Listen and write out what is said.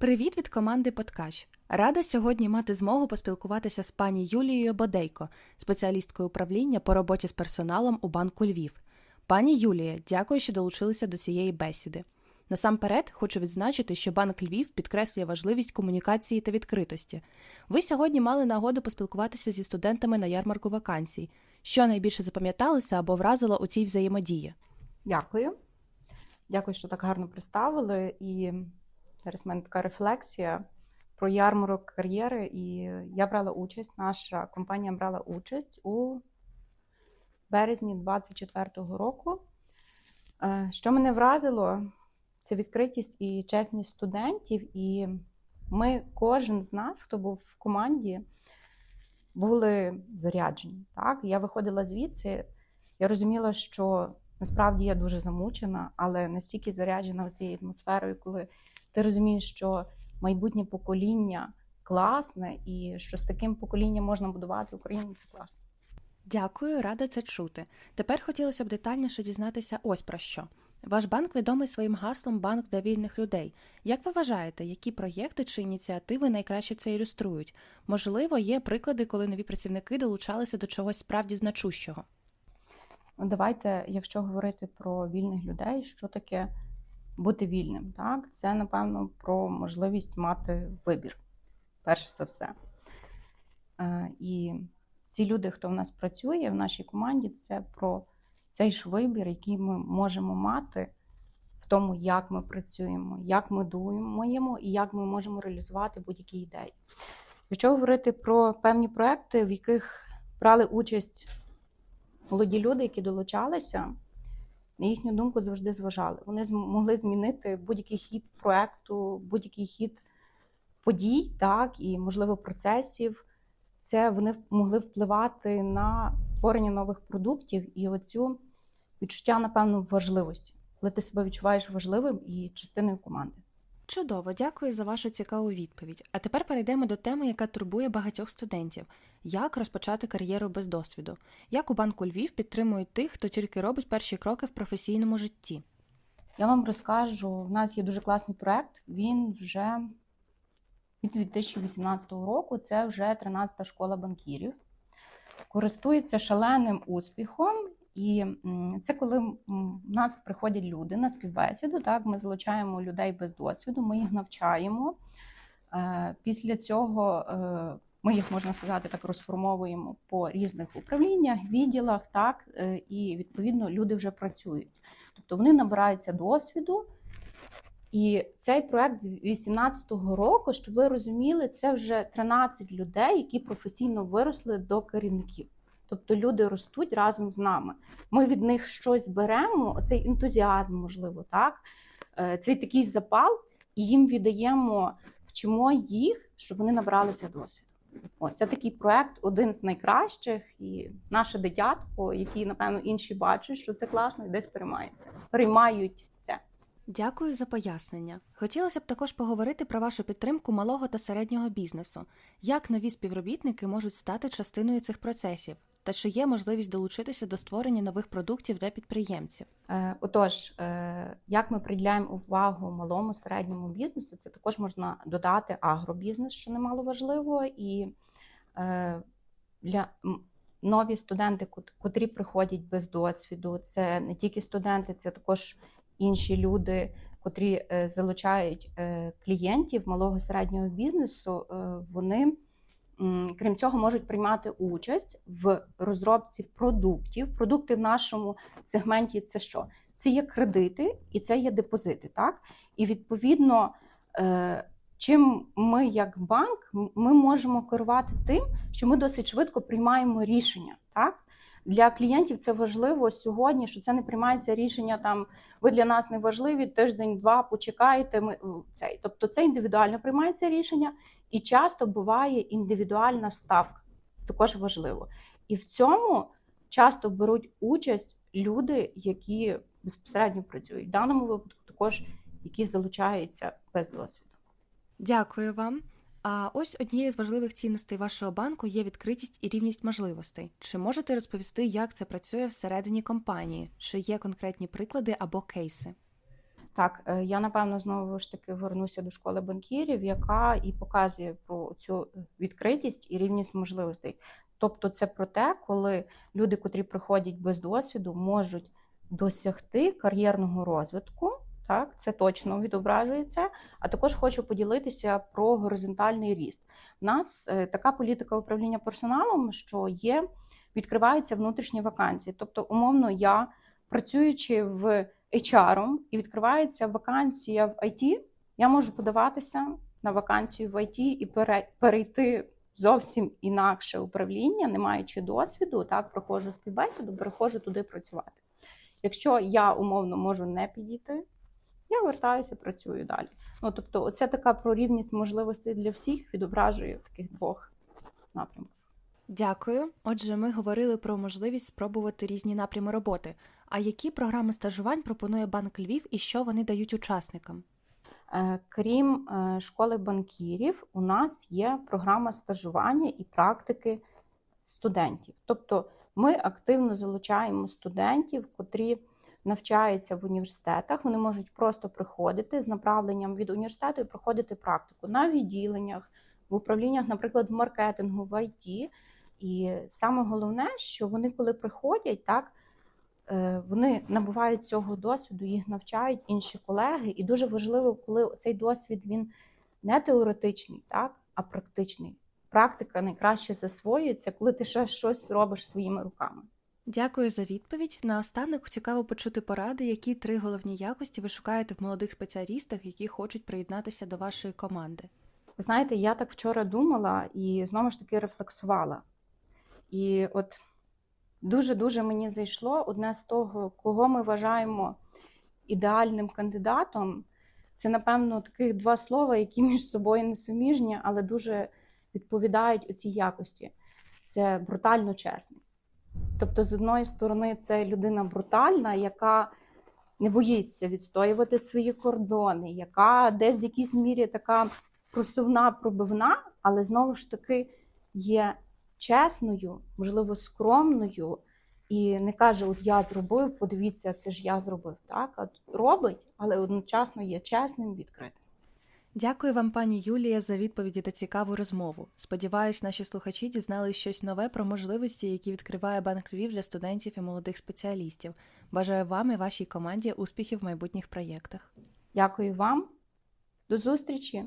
Привіт від команди Подкач. Рада сьогодні мати змогу поспілкуватися з пані Юлією Бодейко, спеціалісткою управління по роботі з персоналом у банку Львів. Пані Юлія, дякую, що долучилися до цієї бесіди. Насамперед, хочу відзначити, що банк Львів підкреслює важливість комунікації та відкритості. Ви сьогодні мали нагоду поспілкуватися зі студентами на ярмарку вакансій. Що найбільше запам'яталося або вразило у цій взаємодії? Дякую. Дякую, що так гарно представили. І зараз в мене така рефлексія про ярмарок кар'єри. І я брала участь, наша компанія брала участь у березні 24-го року. Е, Що мене вразило, це відкритість і чесність студентів. І ми, кожен з нас, хто був в команді, були заряджені. Так? Я виходила звідси, я розуміла, що насправді я дуже замучена, але настільки заряджена цією атмосферою, коли ти розумієш, що майбутнє покоління класне, і що з таким поколінням можна будувати Україну, це класно. Дякую, рада це чути. Тепер хотілося б детальніше дізнатися ось про що. Ваш банк відомий своїм гаслом Банк для вільних людей. Як ви вважаєте, які проєкти чи ініціативи найкраще це ілюструють? Можливо, є приклади, коли нові працівники долучалися до чогось справді значущого. Ну, Давайте, якщо говорити про вільних людей, що таке бути вільним? Так, це напевно про можливість мати вибір, перш за все. Е, І ці люди, хто в нас працює в нашій команді, це про цей ж вибір, який ми можемо мати в тому, як ми працюємо, як ми думаємо і як ми можемо реалізувати будь-які ідеї. Якщо говорити про певні проекти, в яких брали участь молоді люди, які долучалися, на їхню думку завжди зважали. Вони зм- могли змінити будь-який хід проекту, будь-який хід подій, так і можливо процесів. Це вони могли впливати на створення нових продуктів і оцю відчуття, напевно, важливості, коли ти себе відчуваєш важливим і частиною команди. Чудово, дякую за вашу цікаву відповідь. А тепер перейдемо до теми, яка турбує багатьох студентів: як розпочати кар'єру без досвіду? Як у банку Львів підтримують тих, хто тільки робить перші кроки в професійному житті? Я вам розкажу, в нас є дуже класний проект. Він вже від 2018 року. Це вже 13-та школа банкірів. Користується шаленим успіхом. І це коли в нас приходять люди на співбесіду. Так, ми залучаємо людей без досвіду, ми їх навчаємо. Е, Після цього е, ми їх, можна сказати, так розформовуємо по різних управліннях, відділах, так, е, і відповідно люди вже працюють. Тобто вони набираються досвіду. І цей проект з 2018 року, щоб ви розуміли, це вже 13 людей, які професійно виросли до керівників. Тобто люди ростуть разом з нами. Ми від них щось беремо, оцей ентузіазм, можливо, так, е, цей такий запал, і їм віддаємо, вчимо їх, щоб вони набралися досвіду. О, це такий проект, один з найкращих, і наше дитятко, які, напевно, інші бачать, що це класно, і десь переймається. Переймають це. Дякую за пояснення. Хотілося б також поговорити про вашу підтримку малого та середнього бізнесу. Як нові співробітники можуть стати частиною цих процесів? Та чи є можливість долучитися до створення нових продуктів для підприємців? Е, Отож, е, як ми приділяємо увагу малому середньому бізнесу, це також можна додати агробізнес, що немало важливо, і е, для нові студенти, кот- котрі приходять без досвіду, це не тільки студенти, це також інші люди, котрі залучають клієнтів малого середнього бізнесу. Вони крім цього можуть приймати участь в розробці продуктів. Продукти в нашому сегменті це що? Це є кредити і це є депозити. Так? І відповідно, е, чим ми, як банк, ми можемо керувати тим, що ми досить швидко приймаємо рішення. Так? Для клієнтів це важливо сьогодні, що це не приймається рішення там. Ви для нас не важливі, тиждень-два почекаєте. Ми цей. Тобто це індивідуально приймається рішення, і часто буває індивідуальна ставка. Це також важливо. І в цьому часто беруть участь люди, які безпосередньо працюють. В даному випадку також які залучаються без досвіду. Дякую вам. А ось однією з важливих цінностей вашого банку є відкритість і рівність можливостей. Чи можете розповісти, як це працює всередині компанії? Чи є конкретні приклади або кейси? Так, е, я напевно знову ж таки вернуся до школи банкірів, яка і показує про цю відкритість і рівність можливостей. Тобто, це про те, коли люди, котрі приходять без досвіду, можуть досягти кар'єрного розвитку. Так, це точно відображується. А також хочу поділитися про горизонтальний ріст. У нас е, така політика управління персоналом, що є, відкриваються внутрішні вакансії. Тобто, умовно, я працюючи в HR і відкривається вакансія в IT, я можу подаватися на вакансію в IT і перейти зовсім інакше управління, не маючи досвіду, так проходжу співбесіду, переходжу туди працювати. Якщо я умовно можу не підійти, я вертаюся, працюю далі. Ну тобто, оце така про рівність можливостей для всіх відображує в таких двох напрямках. Дякую. Отже, ми говорили про можливість спробувати різні напрями роботи. А які програми стажувань пропонує банк Львів і що вони дають учасникам? Е, Крім е, школи банкірів, у нас є програма стажування і практики студентів. Тобто ми активно залучаємо студентів, котрі навчаються в університетах. Вони можуть просто приходити з направленням від університету і проходити практику на відділеннях, в управліннях, наприклад, в маркетингу, в ІТ. І саме головне, що вони, коли приходять, так е, вони набувають цього досвіду, їх навчають інші колеги. І дуже важливо, коли цей досвід він не теоретичний, так, а практичний. Практика найкраще засвоюється, коли ти ще щось робиш своїми руками. Дякую за відповідь. Наостанок цікаво почути поради, які три головні якості ви шукаєте в молодих спеціалістах, які хочуть приєднатися до вашої команди. Ви знаєте, я так вчора думала і знову ж таки рефлексувала. І от дуже-дуже мені зайшло одне з того, кого ми вважаємо ідеальним кандидатом. Це, напевно, таких два слова, які між собою несуміжні, але дуже відповідають у цій якості. Це брутально чесний. Тобто, з одної сторони, це людина брутальна, яка не боїться відстоювати свої кордони, яка десь в якійсь мірі така просувна, пробивна, але знову ж таки є чесною, можливо, скромною, і не каже: От я зробив, подивіться, це ж я зробив. Так, От робить, але одночасно є чесним, відкритим. Дякую вам, пані Юлія, за відповіді та цікаву розмову. Сподіваюсь, наші слухачі дізнались щось нове про можливості, які відкриває банк Львів для студентів і молодих спеціалістів. Бажаю вам і вашій команді успіхів в майбутніх проєктах. Дякую вам. До зустрічі!